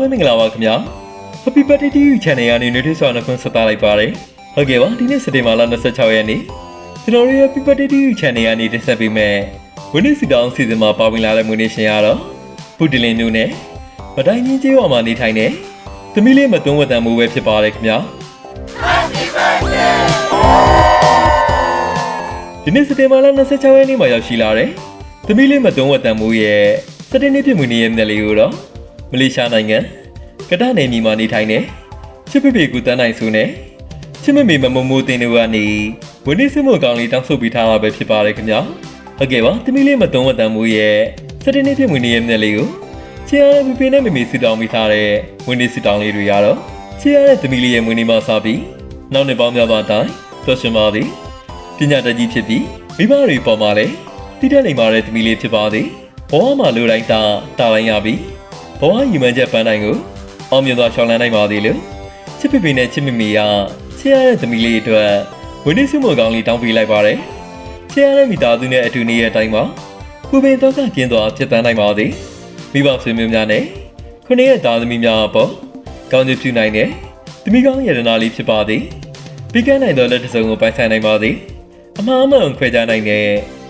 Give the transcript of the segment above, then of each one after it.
မင်္ဂလာပါခင်ဗျာ Happy Birthday to you channel ကနေနေထွေးစွာနှခွန်းဆက်သလိုက်ပါတယ်ဟုတ်ကဲ့ပါဒီနေ့စက်တင်ဘာလ26ရက်နေ့ကျွန်တော်တို့ရဲ့ Happy Birthday to you channel ကနေတင်ဆက်ပေးမယ်ဝင်းနေစီတောင်းစီစဉ်မှာပါဝင်လာတဲ့မွေးနေ့ရှင်ရတော့ပုတ်တလင်းမျိုးနဲ့မတိုင်းချင်းကျေးဝါမှာနေထိုင်တဲ့သမီးလေးမသွန်းဝတ်တန်မှုပဲဖြစ်ပါတယ်ခင်ဗျာဒီနေ့စက်တင်ဘာလ26ရက်နေ့မှာရောက်ရှိလာတဲ့သမီးလေးမသွန်းဝတ်တန်မှုရဲ့စက်တင်နေ့ပြည့်မွေးနေ့ရဲ့မျက်လေးကိုတော့ မလေးရှားနိုင်ငံကတနေမီမှာနေထိုင်နေချစ်ဖေဖေကူတန်းနိုင်စုနဲ့ချစ်မမေမမမိုးတင်တို့ကနေဝင်းနေစမို့ကောင်းလေးတောင်းဆုပ်ပေးထားတာပဲဖြစ်ပါတယ်ခင်ဗျာဟုတ်ကဲ့ပါသမီးလေးမသွန်းဝတ်တန်မိုးရဲ့စတဲ့နေ့ပြည့်ဝင်နေရဲ့မျက်လေးကိုချစ်ရတဲ့ဖေဖေနဲ့မမေစီတောင်းပေးထားတဲ့ဝင်းနေစီတောင်းလေးတွေရတော့ချစ်ရတဲ့သမီးလေးရဲ့မွေးနေ့မှာစပြီးနောက်နှစ်ပေါင်းများစွာတိုင်တော်ရှင်ပါသည်ပညာတတ်ကြီးဖြစ်ပြီးမိဘတွေပေါ်မှာလည်းတည်တဲ့နေမှာတဲ့သမီးလေးဖြစ်ပါသည်ဘဝမှာလူတိုင်းတာတာတိုင်းရပြီး ဘဝယူမှန်းချက်ပန်းတိုင်းကိုအောင်မြင်စွာရှောင်းလန်းနိုင်ပါသေးလို့ချစ်ဖေဖေနဲ့ချစ်မမီကချစ်ရတဲ့သမီးလေးအတွက်ဝင်းနေစုမကောင်းလေးတောင်းပေးလိုက်ပါတယ်ချစ်ရတဲ့မိသားစုနဲ့အတူနေတဲ့အတိုင်းမှာကိုပင်တော့ကကျင်းသွားဖြစ်တန်းနိုင်ပါသေးမိဘဆွေမျိုးများနဲ့ခုနှစ်ရဲ့သားသမီးများအပေါ်ကောင်းချီးပြုနိုင်တဲ့သမီးကောင်းရတနာလေးဖြစ်ပါသေးပြီးကန်းနိုင်သောလက်တစ်စုံကိုပိုင်ဆိုင်နိုင်ပါသေးအမှားအမှန်ခွဲခြားနိုင်တဲ့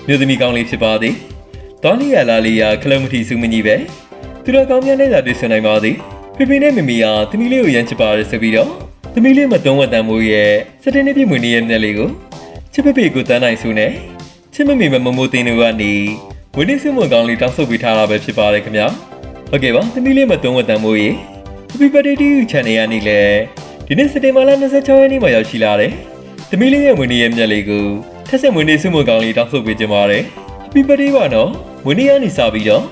မြို့သမီးကောင်းလေးဖြစ်ပါသေးတောင်းလီရလာလီယာခလုံးမထီစုမကြီးပဲ သူတော်ကောင်းများနဲ့သာတွေ့ဆုံနိုင်ပါသေးဖေဖေနဲ့မမီဟာသမီးလေးကိုရမ်းချစ်ပါတယ်ဆိုပြီးတော့သမီးလေးမတုံးဝတ်တန်မိုးရဲ့စတဲ့နေ့ပြည့်မွေနေ့ရဲ့မျက်လေးကိုချစ်ဖေဖေကိုတန်းနိုင်စုနဲ့ချစ်မမေမမမိုးတင်တို့ကနေဝင်းနေစုမွန်ကောင်းလေးတောင်းဆုပ်ပေးထားတာပဲဖြစ်ပါတယ်ခင်ဗျာဟုတ်ကဲ့ပါသမီးလေးမတုံးဝတ်တန်မိုးရဲ့ Happy Birthday to you channel ကနေလေဒီနေ့စက်တင်ဘာလ26ရက်နေ့မှာရောက်ရှိလာတယ်သမီးလေးရဲ့မွေနေ့ရဲ့မျက်လေးကိုထက်ဆက်မွေနေ့စုမွန်ကောင်းလေးတောင်းဆုပ်ပေးခြင်းပါတယ် Happy Birthday ပါနော်မွေနေ့ကနေစပြီးတော့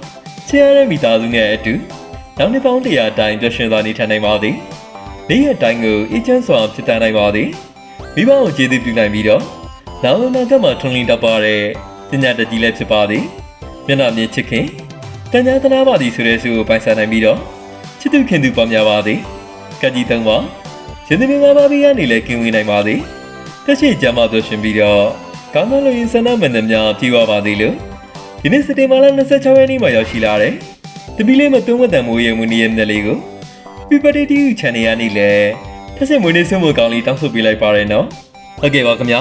ချစ်ရတဲ့မိသားစုနဲ့အတူနောက်နှစ်ပေါင်းတရာအတိုင်းပျော်ရွှင်စွာနေထိုင်နိုင်ပါသည်။နေ့ရက်တိုင်းကိုအေးချမ်းစွာဖြစ်တတ်နိုင်ပါသည်။မိဘကိုကျေးဇူးပြုနိုင်ပြီးတော့နောင်မှာကမှထွန်းလင်းတတ်ပါတဲ့ပညာတတ်ကြီးလည်းဖြစ်ပါသည်။မျက်နှာမြင်ချစ်ခင်တန်ညာသနာပါသည်ဆိုတဲ့ဆုကိုပိုင်ဆိုင်နိုင်ပြီးတော့ချစ်သူခင်သူပေါင်းများပါသည်။ကကြီးသုံးပါရင်သမီးငါးပါးပြီးကနေလည်းကင်းဝေးနိုင်ပါသည်။တက်ရှိကြမှာပျော်ရွှင်ပြီးတော့ကောင်းသောလူရင်းဆန္ဒမှန်သမျှပြည့်ဝပါသည်လို့ ဒီနေ့စက်တင်ဘာလ26ရက်နေ့မှာရောက်ရှိလာတဲ့တပီလေးမသွင်းဝတ်တံမိုးရဲ့မွေးနေ့ရဲ့မျက်လေးကို Happy Birthday to you channel ရနေလေထက်စင်မွေးနေ့ဆွေးမကောင်းလေးတောင်းဆိုပေးလိုက်ပါရနော်ဟုတ်ကဲ့ပါခင်ဗျာ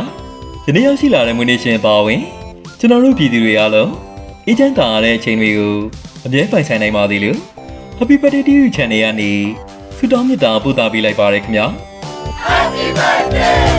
ဒီနေ့ရောက်ရှိလာတဲ့မွေးနေ့ရှင်ပါဝင်ကျွန်တော်တို့ပြည်သူတွေအားလုံးအေးချမ်းသာရတဲ့အချိန်တွေကိုအမြဲပိုင်ဆိုင်နိုင်ပါသေးလို့ Happy Birthday to you channel ရနေဆုတောင်းမေတ္တာပို့သပေးလိုက်ပါရခင်ဗျာ Happy birthday